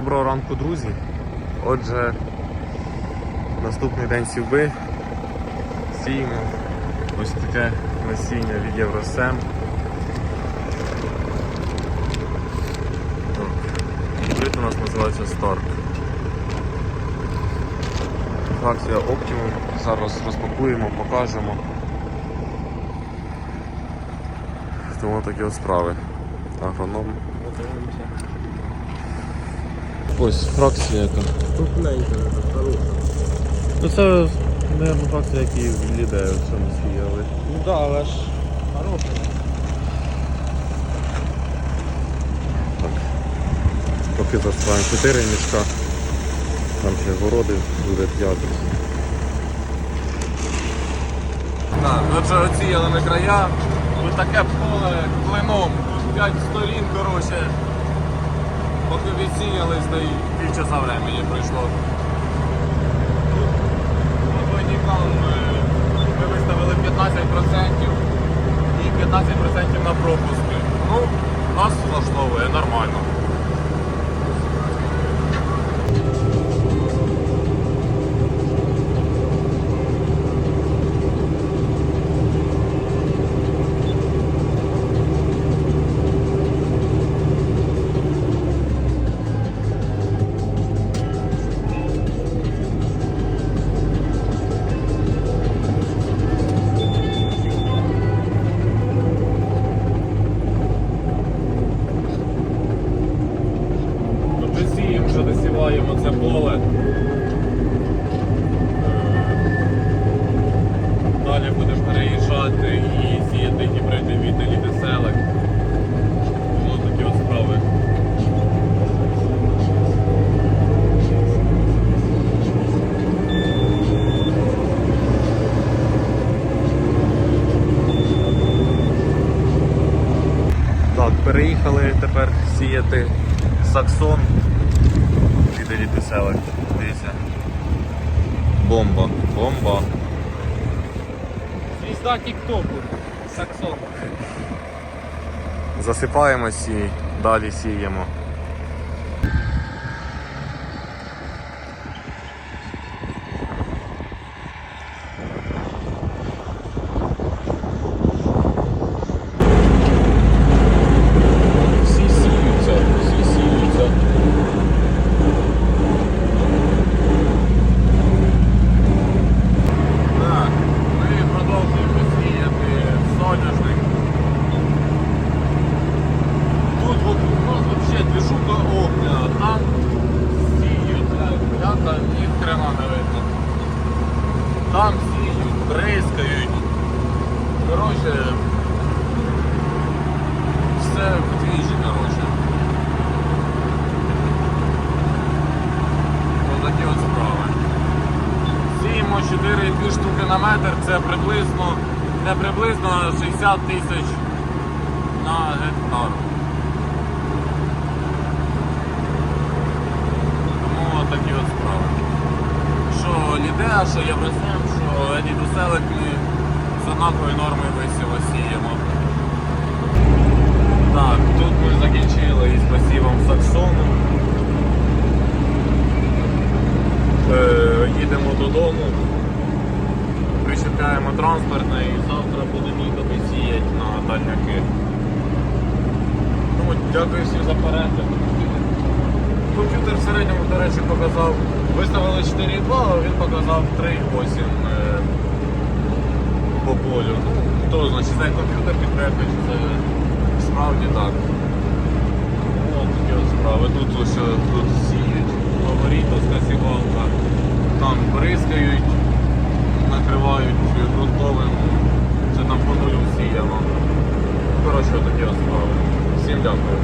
Доброго ранку, друзі. Отже, наступний день сівби. Сіємо ось таке насіння від Євросем. Гібрид у нас називається Старк. Фракція Optimum. Зараз розпакуємо, покажемо. Тому такі справи. Агроном. Ось фракція яка. Крупненька, хороша. Ну це, мабуть, фракція, які в ліде в цьому сіяли. Ну да, але ж хороша. Так. Поки засипаємо 4 мішка. Там ще городи буде 5. Так, отже, оціяли ми края. Ось таке поле клином. Тут 5 сторін, коротше. Поки відсіялись, та й півчаса времени пройшло. Двойникам ми виставили 15% і 15% на пропуски. Ну, нас влаштовує нормально. Сіяти саксон від еліти селек. Дивіться. Бомба, бомба. Звізда Тіктоку. Саксон. Засипаємось і далі сіємо. Всі сіються, всі сіються. Так, ми продовжуємо сіяти соняшник. Тут вот у нас вообще движуха огня, там сіють, яка ні хрена не видно. Там сіють, бризкають. Коротше, все в двіжі, коротше. Ось такі от справи. Сіємо 4,2 штуки на метр, це приблизно, не приблизно а 60 тисяч на гектар. Тому от такі от справи. Що Лідеа, що Євросем, що Едітуселик ми з однакової норми висіво сіємо. Так, тут ми закінчили із посівом саксону. Е, їдемо додому, причепляємо транспортне і завтра будемо їхати сіяти на дальняки. Ну, дякую всім за перегляд. Комп'ютер в середньому, до речі, показав, виставили 4,2, а він показав 3,8 е, по полю. Ну, то значить цей комп'ютер підбрехає, чи це справді так. Такі от справи. Тут ось е, тут сіють, говорітовська сівалка, там бризкають, накривають ґрунтовим, це там по нулю сіяло. Коротше, такі справи. Всім дякую.